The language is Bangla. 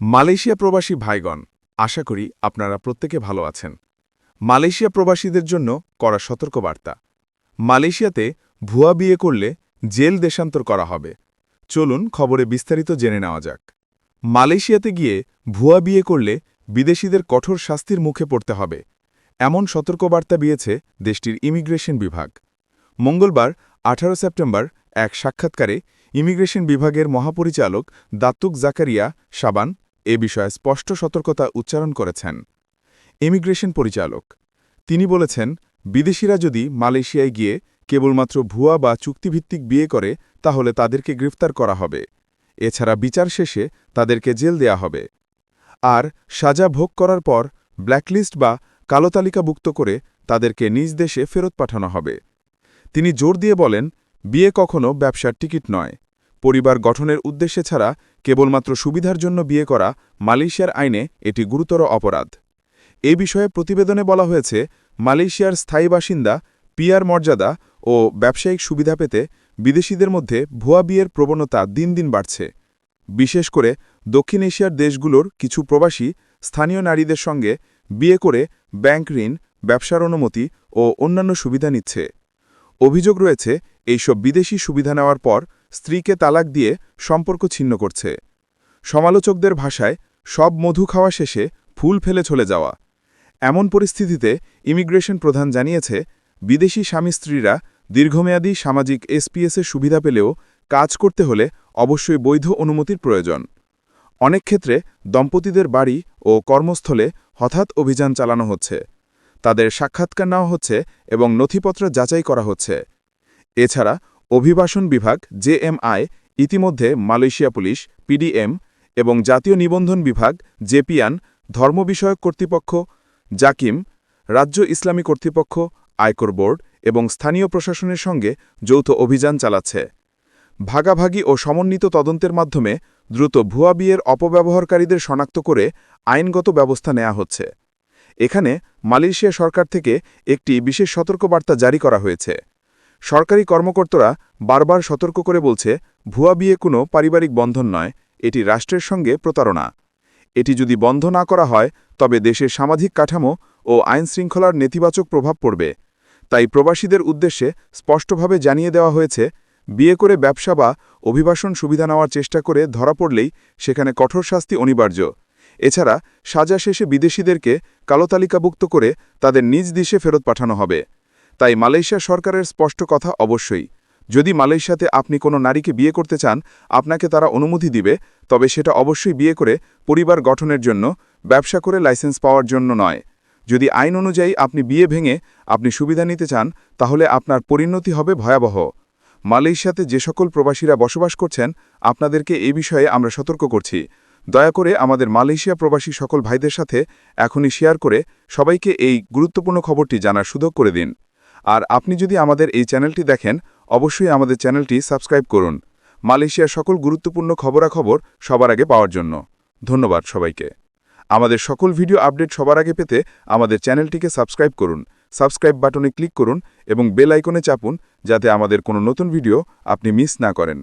মালয়েশিয়া প্রবাসী ভাইগণ, আশা করি আপনারা প্রত্যেকে ভালো আছেন। মালয়েশিয়া প্রবাসীদের জন্য করা সতর্কবার্তা। মালয়েশিয়াতে ভুয়া বিয়ে করলে জেল দেশান্তর করা হবে। চলুন খবরে বিস্তারিত জেনে নেওয়া যাক। মালয়েশিয়াতে গিয়ে ভুয়া বিয়ে করলে বিদেশিদের কঠোর শাস্তির মুখে পড়তে হবে, এমন সতর্কবার্তা দিয়েছে দেশটির ইমিগ্রেশন বিভাগ। মঙ্গলবার, আঠারো সেপ্টেম্বর, এক সাক্ষাৎকারে ইমিগ্রেশন বিভাগের মহাপরিচালক দাত্তুক জাকারিয়া সাবান এ বিষয়ে স্পষ্ট সতর্কতা উচ্চারণ করেছেন। ইমিগ্রেশন পরিচালক। তিনি বলেছেন, বিদেশিরা যদি মালয়েশিয়ায় গিয়ে কেবলমাত্র ভুয়া বা চুক্তিভিত্তিক বিয়ে করে, তাহলে তাদেরকে গ্রেফতার করা হবে। এছাড়া বিচার শেষে তাদেরকে জেল দেয়া হবে। আর সাজা ভোগ করার পর ব্ল্যাকলিস্ট বা কালো তালিকাভুক্ত করে তাদেরকে নিজ দেশে ফেরত পাঠানো হবে। তিনি জোর দিয়ে বলেন, বিয়ে কখনো ব্যবসার টিকিট নয়। পরিবার গঠনের উদ্দেশ্যে ছাড়া কেবলমাত্র সুবিধার জন্য বিয়ে করা মালয়েশিয়ার আইনে এটি গুরুতর অপরাধ। এ বিষয়ে প্রতিবেদনে বলা হয়েছে, মালয়েশিয়ার স্থায়ী বাসিন্দা, পিয়ার মর্যাদা ও ব্যবসায়িক সুবিধা পেতে বিদেশিদের মধ্যে ভুয়া বিয়ের প্রবণতা দিন দিন বাড়ছে। বিশেষ করে দক্ষিণ এশিয়ার দেশগুলোর কিছু প্রবাসী স্থানীয় নারীদের সঙ্গে বিয়ে করে ব্যাংক ঋণ, ব্যবসার অনুমতি ও অন্যান্য সুবিধা নিচ্ছে। অভিযোগ রয়েছে, এইসব বিদেশি সুবিধা নেওয়ার পর স্ত্রীকে তালাক দিয়ে সম্পর্ক ছিন্ন করছে। সমালোচকদের ভাষায়, সব মধু খাওয়া শেষে ফুল ফেলে চলে যাওয়া। এমন পরিস্থিতিতে ইমিগ্রেশন প্রধান জানিয়েছে, বিদেশি স্বামী স্ত্রীরা দীর্ঘমেয়াদী সামাজিক এসপিএসের সুবিধা পেলেও কাজ করতে হলে অবশ্যই বৈধ অনুমতির প্রয়োজন। অনেক ক্ষেত্রে দম্পতিদের বাড়ি ও কর্মস্থলে হঠাৎ অভিযান চালানো হচ্ছে। তাদের সাক্ষাৎকার নেওয়া হচ্ছে এবং নথিপত্র যাচাই করা হচ্ছে। এছাড়া অভিবাসন বিভাগ জেএমআই ইতিমধ্যে মালয়েশিয়া পুলিশ পিডিএম এবং জাতীয় নিবন্ধন বিভাগ জেপিয়ান ধর্ম বিষয়ক কর্তৃপক্ষ, জাকিম, রাজ্য ইসলামী কর্তৃপক্ষ, আয়কর বোর্ড এবং স্থানীয় প্রশাসনের সঙ্গে যৌথ অভিযান চালাচ্ছে। ভাগাভাগি ও সমন্বিত তদন্তের মাধ্যমে দ্রুত ভুয়া বিয়ের অপব্যবহারকারীদের শনাক্ত করে আইনগত ব্যবস্থা নেওয়া হচ্ছে। এখানে মালয়েশিয়া সরকার থেকে একটি বিশেষ সতর্কবার্তা জারি করা হয়েছে। সরকারি কর্মকর্তারা বারবার সতর্ক করে বলছে, ভুয়া বিয়ে কোনো পারিবারিক বন্ধন নয়, এটি রাষ্ট্রের সঙ্গে প্রতারণা। এটি যদি বন্ধ না করা হয়, তবে দেশের সামাজিক কাঠামো ও আইন শৃঙ্খলার নেতিবাচক প্রভাব পড়বে। তাই প্রবাসীদের উদ্দেশ্যে স্পষ্টভাবে জানিয়ে দেওয়া হয়েছে, বিয়ে করে ব্যবসা বা অভিবাসন সুবিধা নেওয়ার চেষ্টা করে ধরা পড়লেই সেখানে কঠোর শাস্তি অনিবার্য। এছাড়া সাজা শেষে বিদেশিদেরকে কালো তালিকাভুক্ত করে তাদের নিজ দেশে ফেরত পাঠানো হবে। তাই মালয়েশিয়া সরকারের স্পষ্ট কথা অবশ্যই। যদি মালয়েশিয়াতে আপনি কোনো নারীকে বিয়ে করতে চান, আপনাকে তারা অনুমতি দিবে, তবে সেটা অবশ্যই বিয়ে করে পরিবার গঠনের জন্য, ব্যবসা করে লাইসেন্স পাওয়ার জন্য নয়। যদি আইন অনুযায়ী আপনি বিয়ে ভেঙে আপনি সুবিধা নিতে চান, তাহলে আপনার পরিণতি হবে ভয়াবহ। মালয়েশিয়াতে যে সকল প্রবাসীরা বসবাস করছেন, আপনাদেরকে এই বিষয়ে আমরা সতর্ক করছি। দয়া করে আমাদের মালয়েশিয়া প্রবাসী সকল ভাইদের সাথে এখনই শেয়ার করে সবাইকে এই গুরুত্বপূর্ণ খবরটি জানার সুযোগ করে দিন। আর আপনি যদি আমাদের এই চ্যানেলটি দেখেন, অবশ্যই আমাদের চ্যানেলটি সাবস্ক্রাইব করুন। মালয়েশিয়ার সকল গুরুত্বপূর্ণ খবরাখবর সবার আগে পাওয়ার জন্য। ধন্যবাদ সবাইকে। আমাদের সকল ভিডিও আপডেট সবার আগে পেতে আমাদের চ্যানেলটিকে সাবস্ক্রাইব করুন, সাবস্ক্রাইব বাটনে ক্লিক করুন এবং বেল আইকনে চাপুন যাতে আমাদের কোনো নতুন ভিডিও আপনি মিস না করেন।